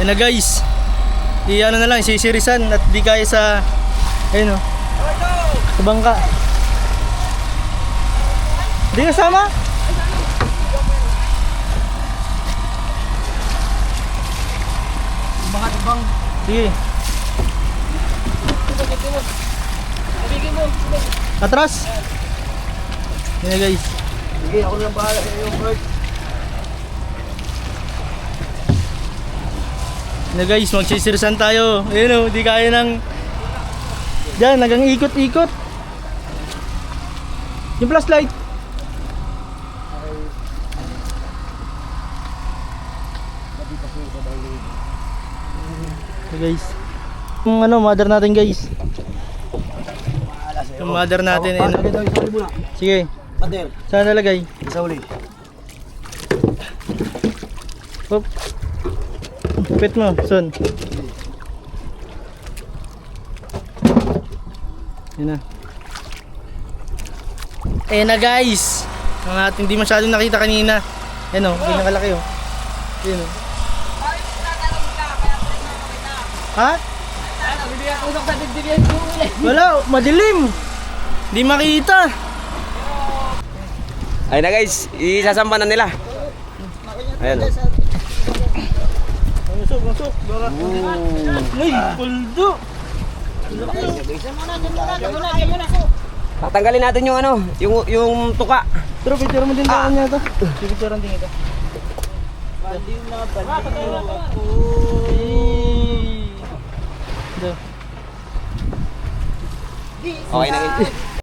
Yan na guys. Ano na lang, sisirisan at di kaya sa, ayun o, sa bangka. Di kasama? Mga ibang. Sige. Atras. Yan na guys. Sige, ako na bahala sa iyo, Bert. Na guys, magsisirisan tayo. Ayun o, di kaya ng... Diyan, nagang ikot-ikot. Yung flashlight. Okay, guys. Yung ano, mother natin guys. Yung mother natin. Ayun. Yung muna. Sige, Pader. saan nalagay? Sa uli. Hop. Pit mo, son. Yan na. Eh na guys. Ang ating hindi masyadong nakita kanina. Yan o, ganyan kalaki o. Yan o. Ha? Ko uli. Wala, madilim. Di makita. Ayun na guys, isasamba na nila. Ayan. Masuk, masuk. Baka. Ay, puldo. Tatanggalin natin yung ano, yung yung tuka. Pero picture mo din ah. niya ito. Picture din ito. Baliw na, baliw ako. Okay na guys.